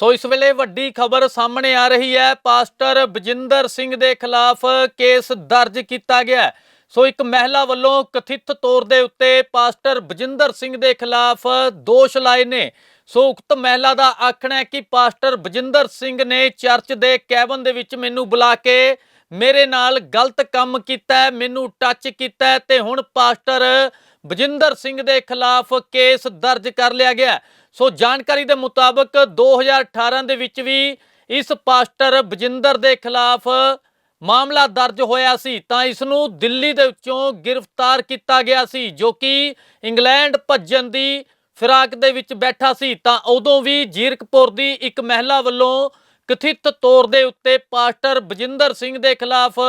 ਸੋ ਇਸ ਵੇਲੇ ਵੱਡੀ ਖਬਰ ਸਾਹਮਣੇ ਆ ਰਹੀ ਹੈ। ਪਾਸਟਰ ਬਜਿੰਦਰ ਸਿੰਘ ਦੇ ਖਿਲਾਫ ਕੇਸ ਦਰਜ ਕੀਤਾ ਗਿਆ ਹੈ। ਸੋ ਇੱਕ ਮਹਿਲਾ ਵੱਲੋਂ ਕਥਿਤ ਤੌਰ ਦੇ ਉੱਤੇ ਪਾਸਟਰ ਬਜਿੰਦਰ ਸਿੰਘ ਦੇ ਖਿਲਾਫ ਦੋਸ਼ ਲਾਏ ਨੇ। ਸੋ ਉਕਤ ਮਹਿਲਾ ਦਾ ਆਖਣਾ ਹੈ ਕਿ ਪਾਸਟਰ ਬਜਿੰਦਰ ਸਿੰਘ ਨੇ ਚਰਚ ਦੇ ਕੈਬਨ ਦੇ ਵਿੱਚ ਮੈਨੂੰ ਬੁਲਾ ਕੇ ਮੇਰੇ ਨਾਲ ਗਲਤ ਕੰਮ ਕੀਤਾ ਮੈਨੂੰ ਟੱਚ ਕੀਤਾ ਹੈ ਤੇ ਹੁਣ ਪਾਸਟਰ ਬਜਿੰਦਰ ਸਿੰਘ ਦੇ ਖਿਲਾਫ ਕੇਸ ਦਰਜ ਕਰ ਲਿਆ ਗਿਆ ਸੋ ਜਾਣਕਾਰੀ ਦੇ ਮੁਤਾਬਕ 2018 ਦੇ ਵਿੱਚ ਵੀ ਇਸ ਪਾਸਟਰ ਬਜਿੰਦਰ ਦੇ ਖਿਲਾਫ ਮਾਮਲਾ ਦਰਜ ਹੋਇਆ ਸੀ, ਤਾਂ ਇਸ ਨੂੰ ਦਿੱਲੀ ਦੇ ਵਿੱਚੋਂ ਗ੍ਰਿਫਤਾਰ ਕੀਤਾ ਗਿਆ ਸੀ, ਜੋ ਕਿ ਇੰਗਲੈਂਡ ਭੱਜਣ ਦੀ ਫਿਰਾਕ ਦੇ ਵਿੱਚ ਬੈਠਾ ਸੀ। ਤਾਂ ਉਦੋਂ ਵੀ ਜੀਰਕਪੁਰ ਦੀ ਇੱਕ ਮਹਿਲਾ ਵੱਲੋਂ ਕਥਿਤ ਤੌਰ ਦੇ ਉੱਤੇ ਪਾਸਟਰ ਬਜਿੰਦਰ ਸਿੰਘ ਦੇ ਖਿਲਾਫ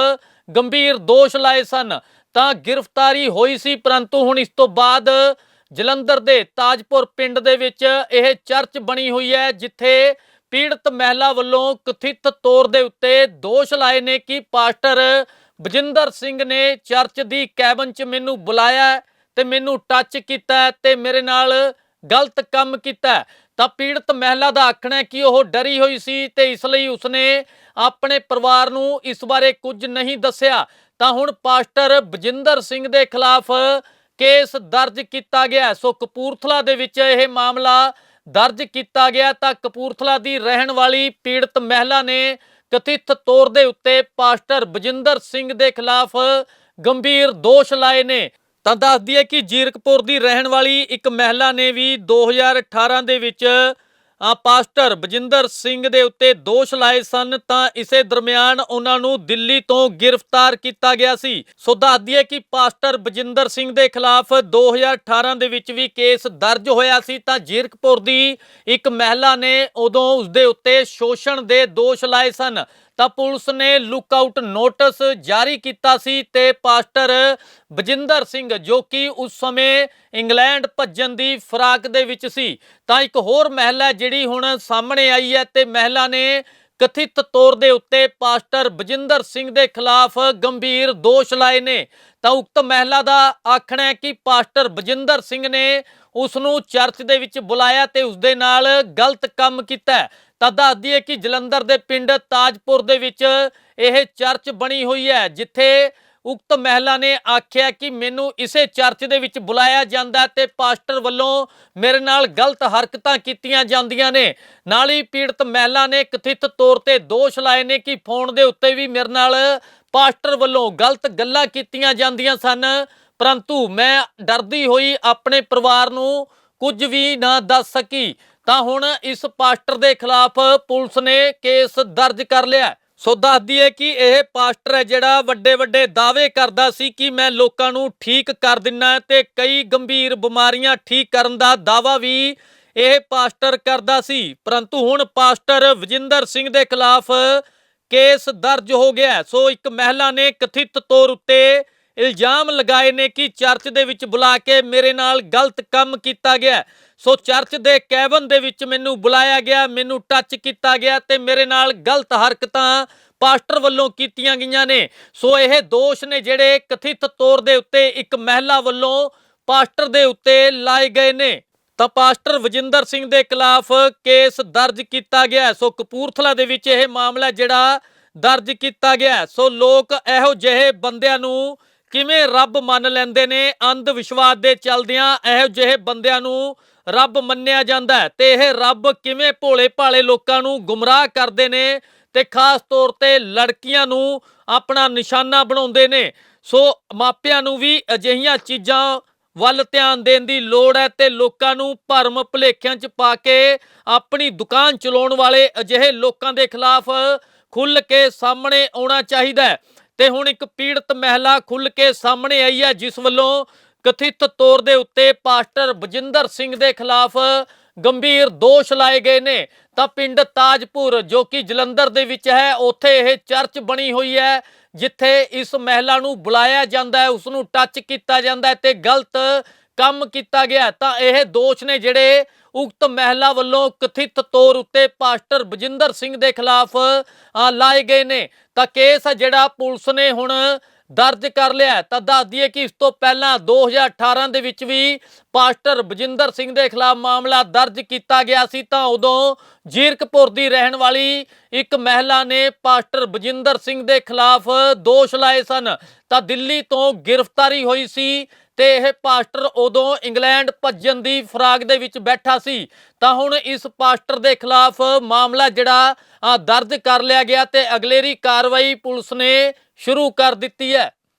ਗੰਭੀਰ ਦੋਸ਼ ਲਾਏ ਸਨ। ਤਾਂ ਗ੍ਰਿਫਤਾਰੀ ਹੋਈ ਸੀ, ਪਰੰਤੂ ਹੁਣ ਇਸ ਤੋਂ ਬਾਅਦ ਜਲੰਧਰ ਦੇ ਤਾਜਪੁਰ ਪਿੰਡ ਦੇ ਵਿੱਚ ਇਹ ਚਰਚ ਬਣੀ ਹੋਈ ਹੈ, ਜਿੱਥੇ ਪੀੜਤ ਮਹਿਲਾ ਵੱਲੋਂ ਕਥਿਤ ਤੌਰ ਦੇ ਉੱਤੇ ਦੋਸ਼ ਲਾਏ ਨੇ ਕਿ ਪਾਸਟਰ ਬਜਿੰਦਰ ਸਿੰਘ ਨੇ ਚਰਚ ਦੀ ਕੈਬਨ 'ਚ ਮੈਨੂੰ ਬੁਲਾਇਆ ਹੈ ਤੇ ਮੈਨੂੰ ਟੱਚ ਕੀਤਾ ਹੈ ਤੇ ਮੇਰੇ ਨਾਲ ਗਲਤ ਕੰਮ ਕੀਤਾ ਤਾਂ ਪੀੜਤ ਮਹਿਲਾ ਦਾ ਆਖਣਾ ਹੈ ਕਿ ਉਹ ਡਰੀ ਹੋਈ ਸੀ ਤੇ ਇਸ ਲਈ ਉਸਨੇ ਆਪਣੇ ਪਰਿਵਾਰ ਨੂੰ ਇਸ ਬਾਰੇ ਕੁਝ ਨਹੀਂ ਦੱਸਿਆ। ਤਾਂ ਹੁਣ ਪਾਸਟਰ ਬਜਿੰਦਰ ਸਿੰਘ ਦੇ ਖਿਲਾਫ ਕੇਸ ਦਰਜ ਕੀਤਾ ਗਿਆ। ਸੋ ਕਪੂਰਥਲਾ ਦੇ ਵਿੱਚ ਇਹ ਮਾਮਲਾ ਦਰਜ ਕੀਤਾ ਗਿਆ। ਤਾਂ ਕਪੂਰਥਲਾ ਦੀ ਰਹਿਣ ਵਾਲੀ ਪੀੜਤ ਮਹਿਲਾ ਨੇ ਕਥਿਤ ਤੌਰ ਦੇ ਉੱਤੇ ਪਾਸਟਰ ਬਜਿੰਦਰ ਸਿੰਘ ਦੇ ਖਿਲਾਫ ਗੰਭੀਰ ਦੋਸ਼ ਲਾਏ ਨੇ। ਤਾਂ ਦੱਸਦੀ ਹੈ ਕਿ ਜੀਰਕਪੁਰ ਦੀ ਰਹਿਣ ਵਾਲੀ ਇੱਕ ਮਹਿਲਾ ਨੇ ਵੀ 2018 ਦੇ ਵਿੱਚ ਪਾਸਟਰ ਬਜਿੰਦਰ ਸਿੰਘ ਦੇ ਉੱਤੇ ਦੋਸ਼ ਲਾਏ ਸਨ, ਤਾਂ ਇਸੇ ਦਰਮਿਆਨ ਉਹਨਾਂ ਨੂੰ ਦਿੱਲੀ ਤੋਂ ਗ੍ਰਿਫਤਾਰ ਕੀਤਾ ਗਿਆ ਸੀ। ਸੋ ਦੱਸ ਦਈਏ ਕਿ ਪਾਸਟਰ ਬਜਿੰਦਰ ਸਿੰਘ ਦੇ ਖਿਲਾਫ 2018 ਦੇ ਵਿੱਚ ਵੀ ਕੇਸ ਦਰਜ ਹੋਇਆ ਸੀ, ਤਾਂ ਜੀਰਕਪੁਰ ਦੀ ਇੱਕ ਮਹਿਲਾ ਨੇ ਉਦੋਂ ਉਸਦੇ ਉੱਤੇ ਸ਼ੋਸ਼ਣ ਦੇ ਦੋਸ਼ ਲਾਏ ਸਨ। ਤਾਂ ਪੁਲਿਸ ਨੇ ਲੁੱਕ ਆਊਟ ਨੋਟਿਸ ਜਾਰੀ ਕੀਤਾ ਸੀ ਤੇ ਪਾਸਟਰ ਬਜਿੰਦਰ ਸਿੰਘ, ਜੋ ਕਿ ਉਸ ਸਮੇਂ ਇੰਗਲੈਂਡ ਭੱਜਣ ਦੀ ਫਰਾਕ ਦੇ ਵਿੱਚ ਸੀ। ਤਾਂ ਇੱਕ ਹੋਰ ਮਹਿਲਾ ਜਿਹੜੀ ਹੁਣ ਸਾਹਮਣੇ ਆਈ ਹੈ ਤੇ ਮਹਿਲਾ ਨੇ ਕਥਿਤ ਤੌਰ ਦੇ ਉੱਤੇ ਪਾਸਟਰ ਬਜਿੰਦਰ ਸਿੰਘ ਦੇ ਖਿਲਾਫ ਗੰਭੀਰ ਦੋਸ਼ ਲਾਏ ਨੇ। ਤਾਂ ਉਕਤ ਮਹਿਲਾ ਦਾ ਆਖਣਾ ਹੈ ਕਿ ਪਾਸਟਰ ਬਜਿੰਦਰ ਸਿੰਘ ਨੇ ਉਸ ਨੂੰ ਚਰਚ ਦੇ ਵਿੱਚ ਬੁਲਾਇਆ ਤੇ ਉਸ ਦੇ ਨਾਲ ਗਲਤ ਕੰਮ ਕੀਤਾ ਤਾਂ ਦੱਸ ਦਈਏ ਕਿ ਜਲੰਧਰ ਦੇ ਪਿੰਡ ਤਾਜਪੁਰ ਦੇ ਵਿੱਚ ਇਹ ਚਰਚ ਬਣੀ ਹੋਈ ਹੈ, ਜਿੱਥੇ ਉਕਤ ਮਹਿਲਾ ਨੇ ਆਖਿਆ ਕਿ ਮੈਨੂੰ ਇਸੇ ਚਰਚ ਦੇ ਵਿੱਚ ਬੁਲਾਇਆ ਜਾਂਦਾ ਹੈ ਤੇ ਪਾਸਟਰ ਵੱਲੋਂ ਮੇਰੇ ਨਾਲ ਗਲਤ ਹਰਕਤਾਂ ਕੀਤੀਆਂ ਜਾਂਦੀਆਂ ਨੇ। ਨਾਲ ਹੀ ਪੀੜਤ ਮਹਿਲਾ ਨੇ ਕਥਿਤ ਤੌਰ ਤੇ ਦੋਸ਼ ਲਾਏ ਨੇ ਕਿ ਫੋਨ ਦੇ ਉੱਤੇ ਵੀ ਮੇਰੇ ਨਾਲ ਪਾਸਟਰ ਵੱਲੋਂ ਗਲਤ ਗੱਲਾਂ ਕੀਤੀਆਂ ਜਾਂਦੀਆਂ ਸਨ। ਪਰੰਤੂ ਮੈਂ ਡਰਦੀ ਹੋਈ ਆਪਣੇ ਪਰਿਵਾਰ ਨੂੰ ਕੁਝ ਵੀ ਨਾ ਦੱਸ ਸਕੀ। ਤਾਂ ਹੁਣ ਇਸ ਪਾਸਟਰ ਦੇ ਖਿਲਾਫ ਪੁਲਿਸ ਨੇ ਕੇਸ ਦਰਜ ਕਰ ਲਿਆ ਸੋ ਦੱਸਦੀ ਹੈ ਕਿ ਇਹ ਪਾਸਟਰ ਹੈ ਜਿਹੜਾ ਵੱਡੇ ਵੱਡੇ ਦਾਅਵੇ ਕਰਦਾ ਸੀ ਕਿ ਮੈਂ ਲੋਕਾਂ ਨੂੰ ਠੀਕ ਕਰ ਦਿੰਨਾ ਤੇ ਕਈ ਗੰਭੀਰ ਬਿਮਾਰੀਆਂ ਠੀਕ ਕਰਨ ਦਾ ਦਾਅਵਾ ਵੀ ਇਹ ਪਾਸਟਰ ਕਰਦਾ ਸੀ। ਪਰੰਤੂ ਹੁਣ ਪਾਸਟਰ ਵਿਜਿੰਦਰ ਸਿੰਘ ਦੇ ਖਿਲਾਫ ਕੇਸ ਦਰਜ ਹੋ ਗਿਆ ਸੋ ਇੱਕ ਮਹਿਲਾ ਨੇ ਕਥਿਤ ਤੌਰ ਉੱਤੇ ਇਲਜ਼ਾਮ ਲਗਾਏ ਨੇ ਕਿ ਚਰਚ ਦੇ ਵਿੱਚ ਬੁਲਾ ਕੇ ਮੇਰੇ ਨਾਲ ਗਲਤ ਕੰਮ ਕੀਤਾ ਗਿਆ ਸੋ ਚਰਚ ਦੇ ਕੈਬਨ ਦੇ ਵਿੱਚ ਮੈਨੂੰ ਬੁਲਾਇਆ ਗਿਆ, ਮੈਨੂੰ ਟੱਚ ਕੀਤਾ ਗਿਆ ਤੇ ਮੇਰੇ ਨਾਲ ਗਲਤ ਹਰਕਤਾਂ ਪਾਸਟਰ ਵੱਲੋਂ ਕੀਤੀਆਂ ਗਈਆਂ ਨੇ। ਸੋ ਇਹ ਦੋਸ਼ ਨੇ ਜਿਹੜੇ ਕਥਿਤ ਤੌਰ ਦੇ ਉੱਤੇ ਇੱਕ ਮਹਿਲਾ ਵੱਲੋਂ ਪਾਸਟਰ ਦੇ ਉੱਤੇ ਲਾਏ ਗਏ ਨੇ। ਤਾਂ ਪਾਸਟਰ ਵਜਿੰਦਰ ਸਿੰਘ ਦੇ ਖਿਲਾਫ ਕੇਸ ਦਰਜ ਕੀਤਾ ਗਿਆ ਸੋ ਕਪੂਰਥਲਾ ਦੇ ਵਿੱਚ ਇਹ ਮਾਮਲਾ ਜਿਹੜਾ ਦਰਜ ਕੀਤਾ ਗਿਆ ਸੋ ਲੋਕ ਇਹੋ ਜਿਹੇ ਬੰਦਿਆਂ ਨੂੰ ਕਿਵੇਂ ਰੱਬ ਮੰਨ ਲੈਂਦੇ ਨੇ? ਅੰਧ ਵਿਸ਼ਵਾਸ ਦੇ ਚਲਦਿਆਂ ਇਹੋ ਜਿਹੇ ਬੰਦਿਆਂ ਨੂੰ ਰੱਬ ਮੰਨਿਆ ਜਾਂਦਾ ਹੈ ਤੇ ਇਹ ਰੱਬ ਕਿਵੇਂ ਭੋਲੇ ਭਾਲੇ ਲੋਕਾਂ ਨੂੰ ਗੁੰਮਰਾਹ ਕਰਦੇ ਨੇ ਤੇ ਖਾਸ ਤੌਰ ਤੇ ਲੜਕੀਆਂ ਨੂੰ ਆਪਣਾ ਨਿਸ਼ਾਨਾ ਬਣਾਉਂਦੇ ਨੇ। ਸੋ ਮਾਪਿਆਂ ਨੂੰ ਵੀ ਅਜਿਹੀਆਂ ਚੀਜ਼ਾਂ ਵੱਲ ਧਿਆਨ ਦੇਣ ਦੀ ਲੋੜ ਹੈ ਤੇ ਲੋਕਾਂ ਨੂੰ ਭਰਮ ਭੁਲੇਖਿਆਂ 'ਚ ਪਾ ਕੇ ਆਪਣੀ ਦੁਕਾਨ ਚਲਾਉਣ ਵਾਲੇ ਅਜਿਹੇ ਲੋਕਾਂ ਦੇ ਖਿਲਾਫ ਖੁੱਲ ਕੇ ਸਾਹਮਣੇ ਆਉਣਾ ਚਾਹੀਦਾ ਹੈ। ਤੇ ਹੁਣ ਇੱਕ ਪੀੜਤ ਮਹਿਲਾ ਖੁੱਲ ਕੇ ਸਾਹਮਣੇ ਆਈ ਹੈ, ਜਿਸ ਵੱਲੋਂ ਕਥਿਤ ਤੌਰ ਦੇ ਉੱਤੇ ਪਾਸਟਰ ਬਜਿੰਦਰ ਸਿੰਘ ਦੇ ਖਿਲਾਫ ਗੰਭੀਰ ਦੋਸ਼ ਲਾਏ ਗਏ ਨੇ। ਤਾਂ ਪਿੰਡ ਤਾਜਪੁਰ, ਜੋ ਕਿ ਜਲੰਧਰ ਦੇ ਵਿੱਚ ਹੈ, ਉੱਥੇ ਇਹ ਚਰਚ ਬਣੀ ਹੋਈ ਹੈ, ਜਿੱਥੇ ਇਸ ਮਹਿਲਾ ਨੂੰ ਬੁਲਾਇਆ ਜਾਂਦਾ ਹੈ ਉਸ ਨੂੰ ਟੱਚ ਕੀਤਾ ਜਾਂਦਾ ਹੈ ਤੇ ਗਲਤ ਕੰਮ ਕੀਤਾ ਗਿਆ ਤਾਂ ਇਹ ਦੋਸ਼ ਨੇ ਜਿਹੜੇ ਉਕਤ ਮਹਿਲਾ ਵੱਲੋਂ ਕਥਿਤ ਤੌਰ ਉੱਤੇ ਪਾਸਟਰ ਬਜਿੰਦਰ ਸਿੰਘ ਦੇ ਖਿਲਾਫ ਲਾਏ ਗਏ ਨੇ। ਤਾਂ ਕੇਸ ਜਿਹੜਾ ਪੁਲਿਸ ਨੇ ਹੁਣ ਦਰਜ ਕਰ ਲਿਆ ਤਾਂ ਦੱਸ ਦਈਏ ਕਿ ਇਸ ਤੋਂ ਪਹਿਲਾਂ 2018 ਦੇ ਵਿੱਚ ਵੀ ਪਾਸਟਰ ਬਜਿੰਦਰ ਸਿੰਘ ਦੇ ਖਿਲਾਫ ਮਾਮਲਾ ਦਰਜ ਕੀਤਾ ਗਿਆ ਸੀ ਤਾਂ ਉਦੋਂ ਜੀਰਕਪੁਰ ਦੀ ਰਹਿਣ ਵਾਲੀ ਇੱਕ ਮਹਿਲਾ ਨੇ ਪਾਸਟਰ ਬਜਿੰਦਰ ਸਿੰਘ ਦੇ ਖਿਲਾਫ ਦੋਸ਼ ਲਾਏ ਸਨ। ਤਾਂ ਦਿੱਲੀ ਤੋਂ ਗ੍ਰਿਫਤਾਰੀ ਹੋਈ ਸੀ ਤੇ ਇਹ ਪਾਸਟਰ ਉਦੋਂ ਇੰਗਲੈਂਡ ਭੱਜਣ ਦੀ ਫਰਾਗ ਦੇ ਵਿੱਚ ਬੈਠਾ ਸੀ। ਤਾਂ ਹੁਣ ਇਸ ਪਾਸਟਰ ਦੇ ਖਿਲਾਫ ਮਾਮਲਾ ਜਿਹੜਾ ਦਰਜ ਕਰ ਲਿਆ ਗਿਆ ਤੇ ਅਗਲੇਰੀ ਕਾਰਵਾਈ ਪੁਲਿਸ ਨੇ ਸ਼ੁਰੂ ਕਰ ਦਿੱਤੀ ਹੈ।